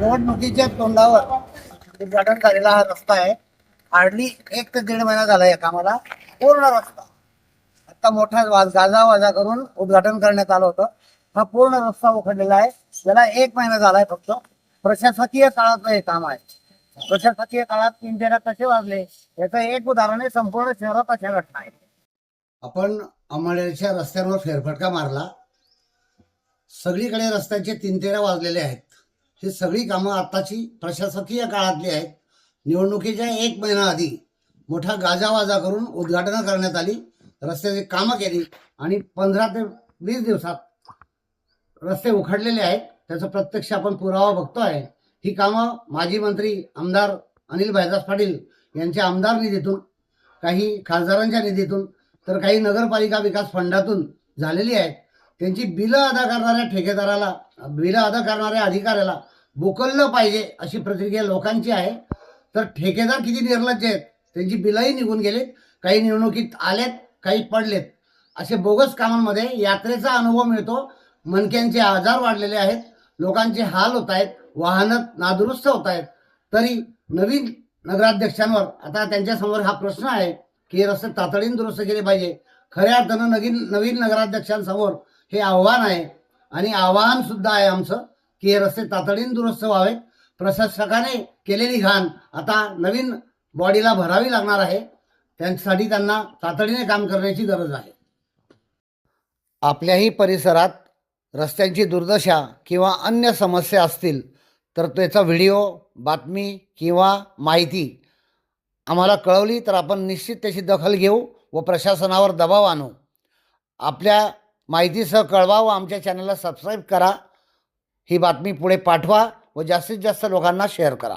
निवडणुकीच्या तोंडावर उद्घाटन झालेला हा रस्ता आहे हार्डली एक ते दीड महिना झाला या कामाला पूर्ण रस्ता. आता मोठा वाज गाजा वाजा करून उद्घाटन करण्यात आलं होतं. हा पूर्ण रस्ता उखडलेला आहे. त्याला एक महिना झालाय फक्त. प्रशासकीय काळातलं हे काम आहे. प्रशासकीय काळात तीन तेरा कसे वाजले याचं एक उदाहरण आहे संपूर्ण शहरात अशा घटना आहेत. आपण अंबाड्याच्या रस्त्यांवर फेरफटका मारला. सगळीकडे रस्त्याचे तीन तेरा वाजलेले आहेत. ही सगळी कामं आत्ताची प्रशासकीय काळातली आहेत. निवडणुकीच्या एक महिना आधी मोठा गाजावाजा करून उद्घाटनं करण्यात आली. रस्त्याची कामं केली आणि पंधरा ते वीस दिवसात रस्ते उखडलेले आहेत. त्याचा प्रत्यक्ष आपण पुरावा बघतो आहे ही कामं माजी मंत्री आमदार अनिल भाईदास पाटील यांच्या आमदार निधीतून काही खासदारांच्या निधीतून तर काही नगरपालिका विकास फंडातून झालेली आहेत. त्यांची बिलं अदा करणाऱ्या ठेकेदाराला बिलं अदा करणाऱ्या अधिकाऱ्याला बोकललं पाहिजे अशी प्रतिक्रिया लोकांची आहे. तर ठेकेदार किती निर्लज्ज आहेत? त्यांची बिलंही निघून गेलीत काही निवडणुकीत आलेत काही पडलेत. असे बोगस कामांमध्ये यात्रेचा अनुभव मिळतो. मनक्यांचे आजार वाढलेले आहेत लोकांचे हाल होत आहेत वाहनं नादुरुस्त होत आहेत. तरी नवीन नगराध्यक्षांवर आता त्यांच्यासमोर हा प्रश्न आहे की हे रस्ते तातडीने दुरुस्त केले पाहिजे. खऱ्या अर्थानं नवीन नवीन नगराध्यक्षांसमोर हे आव्हान आहे. आणि आव्हान सुद्धा आहे आमचं. की हे रस्ते तातडीने दुरुस्त व्हावेत प्रशासकाने केलेली घाण आता नवीन बॉडीला भरावी लागणार आहे. त्यांसाठी त्यांना तातडीने काम करण्याची गरज आहे. आपल्याही परिसरात रस्त्यांची दुर्दशा किंवा अन्य समस्या असतील तर त्याचा व्हिडिओ बातमी किंवा माहिती आम्हाला कळवली तर आपण निश्चित त्याची दखल घेऊ व प्रशासनावर दबाव आणू. आपल्या माहितीसह कळवा व आमच्या चॅनलला सबस्क्राईब करा. ही बातमी पुढे पाठवा व जास्तीत जास्त लोकांना शेअर करा.